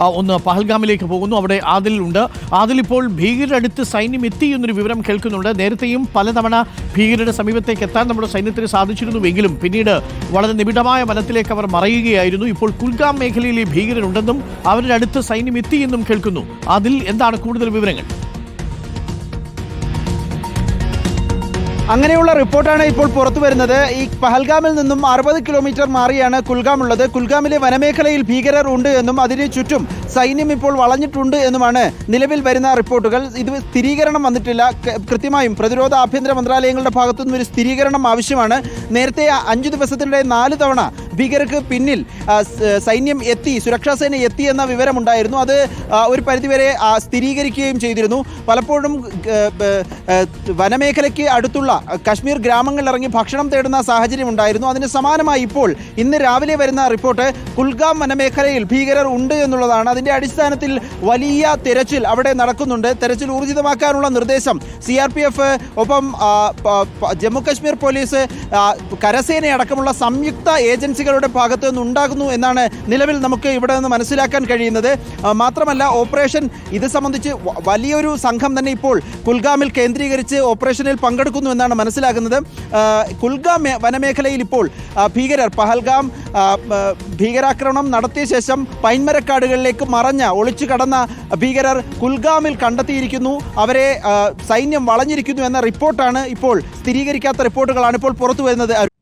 ഒന്ന് പഹൽഗാമിലേക്ക് പോകുന്നു. അവിടെ ഇപ്പോൾ ഭീകരരുടെ അടുത്ത് സൈന്യം എത്തി എന്നൊരു വിവരം കേൾക്കുന്നുണ്ട്. നേരത്തെയും പലതവണ ഭീകരരുടെ സമീപത്തേക്ക് എത്താൻ നമ്മുടെ സൈന്യത്തിന് സാധിച്ചിരുന്നുവെങ്കിലും പിന്നീട് വളരെ നിബിഡമായ വനത്തിലേക്ക് അവർ മറയുകയായിരുന്നു. ഇപ്പോൾ കുൽഗാം മേഖലയിലെ ഭീകരരുണ്ടെന്നും അവരുടെ അടുത്ത് സൈന്യം എത്തിയെന്നും കേൾക്കുന്നു. അതിൽ എന്താണ് കൂടുതൽ വിവരങ്ങൾ? അങ്ങനെയുള്ള റിപ്പോർട്ടാണ് ഇപ്പോൾ പുറത്തു വരുന്നത്. ഈ പഹൽഗാമിൽ നിന്നും അറുപത് കിലോമീറ്റർ മാറിയാണ് കുൽഗാം ഉള്ളത്. കുൽഗാമിലെ വനമേഖലയിൽ ഭീകരർ ഉണ്ട് എന്നും അതിന് ചുറ്റും സൈന്യം ഇപ്പോൾ വളഞ്ഞിട്ടുണ്ട് എന്നുമാണ് നിലവിൽ വരുന്ന റിപ്പോർട്ടുകൾ. ഇത് സ്ഥിരീകരണം വന്നിട്ടില്ല. കൃത്യമായും പ്രതിരോധ ആഭ്യന്തര മന്ത്രാലയങ്ങളുടെ ഭാഗത്തുനിന്ന് ഒരു സ്ഥിരീകരണം ആവശ്യമാണ്. നേരത്തെ അഞ്ചു ദിവസത്തിനിടെ നാല് തവണ ഭീകരർക്ക് പിന്നിൽ സൈന്യം എത്തി സുരക്ഷാ സേന എത്തി എന്ന വിവരമുണ്ടായിരുന്നു. അത് ഒരു പരിധിവരെ സ്ഥിരീകരിക്കുകയും ചെയ്തിരുന്നു. പലപ്പോഴും വനമേഖലയ്ക്ക് അടുത്തുള്ള കശ്മീർ ഗ്രാമങ്ങളിൽ ഇറങ്ങി ഭക്ഷണം തേടുന്ന സാഹചര്യം ഉണ്ടായിരുന്നു. അതിന് സമാനമായി ഇപ്പോൾ ഇന്ന് രാവിലെ വരുന്ന റിപ്പോർട്ട് കുൽഗാം വനമേഖലയിൽ ഭീകരർ ഉണ്ട് എന്നുള്ളതാണ്. അതിന്റെ അടിസ്ഥാനത്തിൽ വലിയ തെരച്ചിൽ അവിടെ നടക്കുന്നുണ്ട്. തെരച്ചിൽ ഊർജിതമാക്കാനുള്ള നിർദ്ദേശം സി ആർ പി എഫ് ഒപ്പം ആ, പ- പ- ജമ്മു കശ്മീർ പോലീസ് കരസേനയടക്കമുള്ള സംയുക്ത ഏജൻസികളുടെ ഭാഗത്തു നിന്നുണ്ടാകുന്നു എന്നാണ് നിലവിൽ നമുക്ക് ഇവിടെ നിന്ന് മനസ്സിലാക്കാൻ കഴിയുന്നത്. മാത്രമല്ല ഓപ്പറേഷൻ ഇത് സംബന്ധിച്ച് വലിയൊരു സംഘം തന്നെ ഇപ്പോൾ കുൽഗാമിൽ കേന്ദ്രീകരിച്ച് ഓപ്പറേഷനിൽ പങ്കെടുക്കുന്നു എന്നാണ് മനസ്സിലാകുന്നത്. കുൽഗാം വനമേഖലയിൽ ഇപ്പോൾ ഭീകരർ പഹൽഗാം ഭീകരാക്രമണം നടത്തിയ ശേഷം പൈൻമരക്കാടുകളിലേക്ക് മറഞ്ഞ ഒളിച്ചു കടന്ന ഭീകരർ കുൽഗാമിൽ കണ്ടെത്തിയിരിക്കുന്നു. അവരെ സൈന്യം വളഞ്ഞിരിക്കുന്നു എന്ന റിപ്പോർട്ടാണ് ഇപ്പോൾ സ്ഥിരീകരിക്കാത്ത റിപ്പോർട്ടുകളാണ് ഇപ്പോൾ പുറത്തു വരുന്നത്.